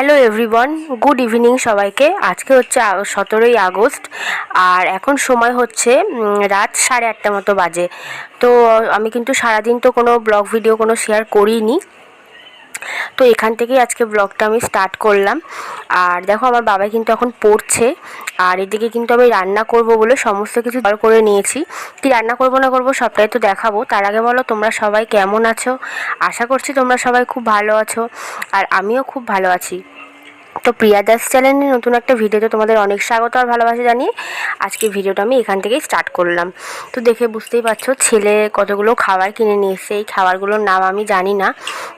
Hello everyone good evening সবাইকে। আজকে হচ্ছে সতেরোই আগস্ট, আর এখন সময় হচ্ছে রাত সাড়ে আটটা মতো বাজে। তো, আমি কিন্তু সারাদিন তো কোনো ব্লগ ভিডিও কোনো শেয়ার করিনি। তো এখান থেকেই আজকে ব্লগটা আমি স্টার্ট করলাম। আর দেখো, আমার বাবা কিন্তু এখন পড়ছে। আর এদিকে কিন্তু আমি রান্না করব বলে সমস্ত কিছু জোগাড় করে নিয়েছি। কি রান্না করব না করব সবটাই তো দেখাবো। তার আগে বলো, তোমরা সবাই কেমন আছো? আশা করছি তোমরা সবাই খুব ভালো আছো। আর আমিও খুব ভালো আছি। তো প্রিয়া দাস চ্যানেলে নতুন একটা ভিডিওতে তোমাদের অনেক স্বাগত আর ভালোবাসা জানিয়ে আজকে ভিডিওটা আমি এখান থেকেই স্টার্ট করলাম। তো দেখে বুঝতেই পারছ, ছেলে কতগুলো খাবার কিনে নিয়ে এসছে। এই খাবারগুলোর নাম আমি জানি না,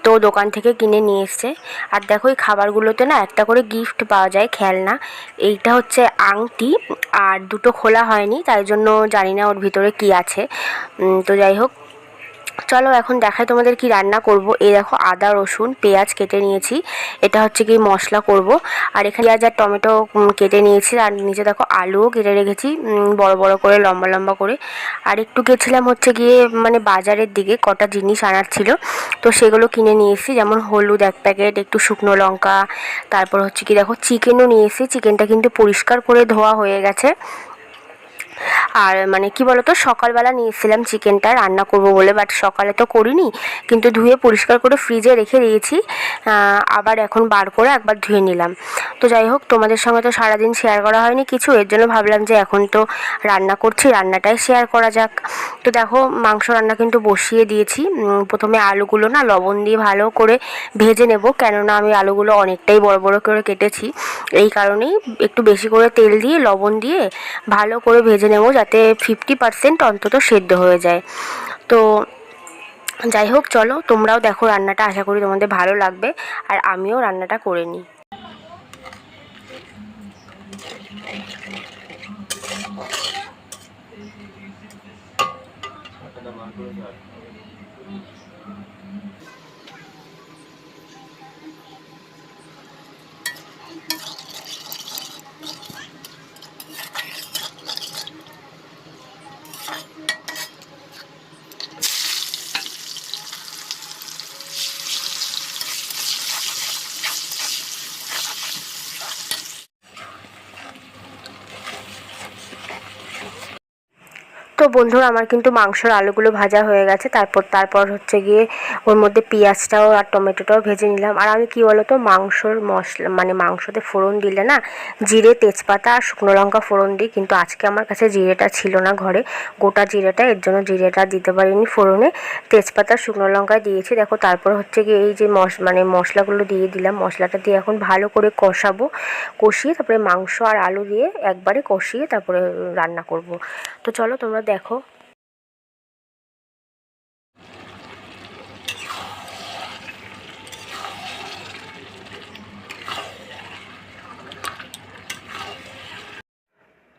তো দোকান থেকে কিনে নিয়ে এসছে। আর দেখো, এই খাবারগুলোতে না একটা করে গিফট পাওয়া যায়, খেলনা। এইটা হচ্ছে আংটি, আর দুটো খোলা হয়নি, তাই জন্য জানি না ওর ভিতরে কি আছে। তো যাই হোক চলো এখন দেখাই তোমাদের কি রান্না করব। এই দেখো আদা, রসুন, পেঁয়াজ কেটে নিয়েছি। এটা হচ্ছে কি মশলা করব। আর এখানে পেঁয়াজ আর টমেটো কেটে নিয়েছি। আর নিচে দেখো আলুও কেটে রেখেছি বড় বড় করে, লম্বা লম্বা করে। আর একটু গেছিলাম হচ্ছে গিয়ে মানে বাজারের দিকে কটা জিনিস আনার ছিল। তো সেগুলো কিনে নিয়ে এসেছি যেমন হলুদ এক প্যাকেট, একটু শুকনো লঙ্কা। তারপর হচ্ছে কি দেখো, চিকেনও নিয়ে এসেছি। চিকেনটা কিন্তু পরিষ্কার করে ধোয়া হয়ে গেছে। আর মানে কি বলতো, সকালবেলা নিয়ে এসেছিলাম চিকেনটা, রান্না করব বলে বাট সকালে তো করিনি, কিন্তু ধুয়ে পরিষ্কার করে ফ্রিজে রেখে দিয়েছি আবার এখন বার করে একবার ধুয়ে নিলাম। তো যাই হোক, তোমাদের সঙ্গে তো সারাদিন শেয়ার করা হয়নি কিছু, এর জন্য ভাবলাম যে এখন তো রান্না করছি, রান্নাটাই শেয়ার করা যাক। তো দেখো, মাংস রান্না কিন্তু বসিয়ে দিয়েছি। প্রথমে আলুগুলো না লবণ দিয়ে ভালো করে ভেজে নেব, কেননা আমি আলুগুলো অনেকটাই বড় বড় করে কেটেছি। এই কারণেই একটু বেশি করে তেল দিয়ে, লবণ দিয়ে ভালো করে ভেজে নেব যাতে ফিফটি পার্সেন্ট অন্তত সেদ্ধ হয়ে যায়। তো যাই হোক, চলো তোমরাও দেখো রান্নাটা, আশা করি তোমাদের ভালো লাগবে। আর আমিও রান্নাটা করে নিই। তো বন্ধুরা, আমার কিন্তু মাংসর আলুগুলো ভাজা হয়ে গেছে। তারপর তারপর হচ্ছে গিয়ে ওর মধ্যে পেঁয়াজটাও আর টমেটোটাও ভেজে নিলাম। আর আমি কি বলতো, মাংসর মশলা মানে মাংসতে ফোড়ন দিলে না, জিরে, তেজপাতা আর শুকনো লঙ্কা ফোড়ন দিই। কিন্তু আজকে আমার কাছে জিরেটা ছিল না ঘরে। গোটা জিরেটা, এর জন্য জিরেটা দিতে পারিনি ফোড়নে। তেজপাতা, শুকনো লঙ্কা দিয়েছি। দেখো, তারপর হচ্ছে গিয়ে এই যে মশ মানে মশলাগুলো দিয়ে দিলাম। মশলাটা দিয়ে এখন ভালো করে কষাবো। কষিয়ে তারপরে মাংস আর আলু দিয়ে একবারে কষিয়ে তারপরে রান্না করব। তো চলো, তোমরা দেখো।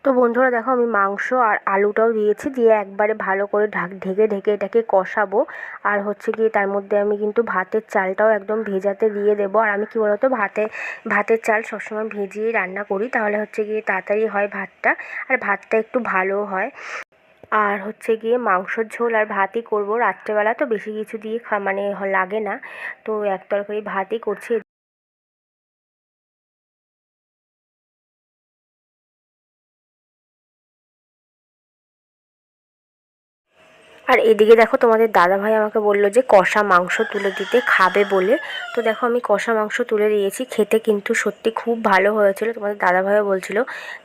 তো বন্ধুরা দেখো, আমি মাংস আর আলুটাও দিয়েছি, দিয়ে একবারে ভালো করে ঢাক ঢেকে ঢেকে এটাকে কষাবো। আর হচ্ছে গিয়ে তার মধ্যে আমি কিন্তু ভাতের চালটাও একদম ভেজাতে দিয়ে দেবো। আর আমি কি বলতো, ভাতে ভাতের চাল সবসময় ভেজিয়েই রান্না করি, তাহলে হচ্ছে গিয়ে তাড়াতাড়ি হয় ভাতটা, আর ভাতটা একটু ভালো হয়। আর হচ্ছে গিয়ে মাংসর ঝোল আর ভাতই করব। রাত্রেবেলা তো বেশি কিছু দিয়ে খা মানে লাগে না। তো এক তরকারি ভাতই করছি। আর এদিকে দেখো তোমাদের দাদা ভাই আমাকে বলল যে কষা মাংস তুলে দিতে খাবে বলে। তো দেখো আমি কষা মাংস তুলে দিয়েছি, খেতে কিন্তু সত্যি খুব ভালো হয়েছিল। তোমাদের দাদা ভাইও বলছিল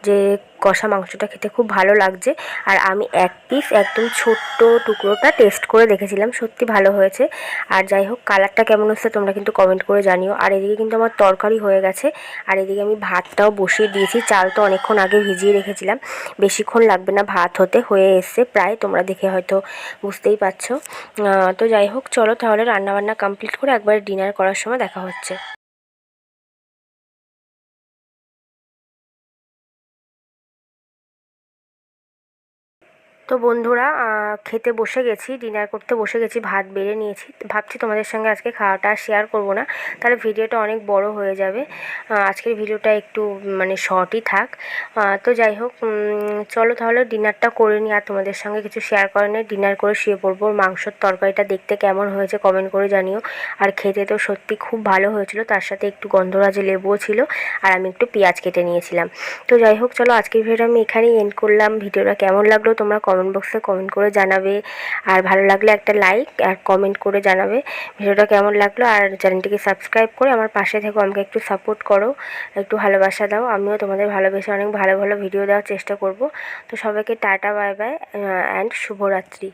যে কষা মাংসটা খেতে খুব ভালো লাগছে। আর আমি এক পিস একদম ছোট্ট টুকরোটা টেস্ট করে দেখেছিলাম, সত্যি ভালো হয়েছে। আর যাই হোক কালারটা কেমন হচ্ছে তোমরা কিন্তু কমেন্ট করে জানিও। আর এদিকে কিন্তু আমার তরকারি হয়ে গেছে। আর এদিকে আমি ভাতটাও বসিয়ে দিয়েছি, চাল তো অনেকক্ষণ আগে ভিজিয়ে রেখেছিলাম। বেশিক্ষণ লাগবে না ভাত হতে, হয়ে এসছে প্রায়। তোমরা দেখে হয়তো বুঝতেই পারছ। তো যাই হোক, চলো তাহলে রান্নাবান্না কমপ্লিট করে একবার ডিনার করার সময় দেখা হচ্ছে। তো বন্ধুরা খেতে বসে গেছি ডিনার করতে বসে গেছি, ভাত বেড়ে নিয়েছি। ভাবছি তোমাদের সঙ্গে আজকে খাওয়াটা শেয়ার করব না। তাহলে ভিডিওটা অনেক বড় হয়ে যাবে। আজকের ভিডিওটা একটু মানে শর্টই থাক। তো যাই হোক চলো তাহলে ডিনারটা করে নিই। আর তোমাদের সঙ্গে কিছু শেয়ার করে নিই। ডিনার করে শুয়ে পড়ব। মাংসর তরকারিটা দেখতে কেমন হয়েছে কমেন্ট করে জানিও। আর খেতে তো সত্যি খুব ভালো হয়েছিল। তার সাথে একটু গন্ধরাজে লেবুও ছিল। আর আমি একটু পেঁয়াজ কেটে নিয়েছিলাম। তো যাই হোক, চলো আজকের ভিডিওটা আমি এখানেই এন্ড করলাম। ভিডিওটা কেমন লাগল তোমরা কমেন্ট বক্সে কমেন্ট করে জানাবে। আর ভালো লাগলে একটা লাইক আর কমেন্ট করে জানাবে। ভিডিওটা কেমন লাগল? আর চ্যানেলটিকে সাবস্ক্রাইব করে আমার পাশে থেকো, আমাকে একটু সাপোর্ট করো, একটু ভালোবাসা দাও। আমিও তোমাদের ভালোবেসে অনেক ভালো ভালো ভিডিও দেওয়ার চেষ্টা করব। তো সবাইকে টাটা বাই বাই অ্যান্ড শুভরাত্রি।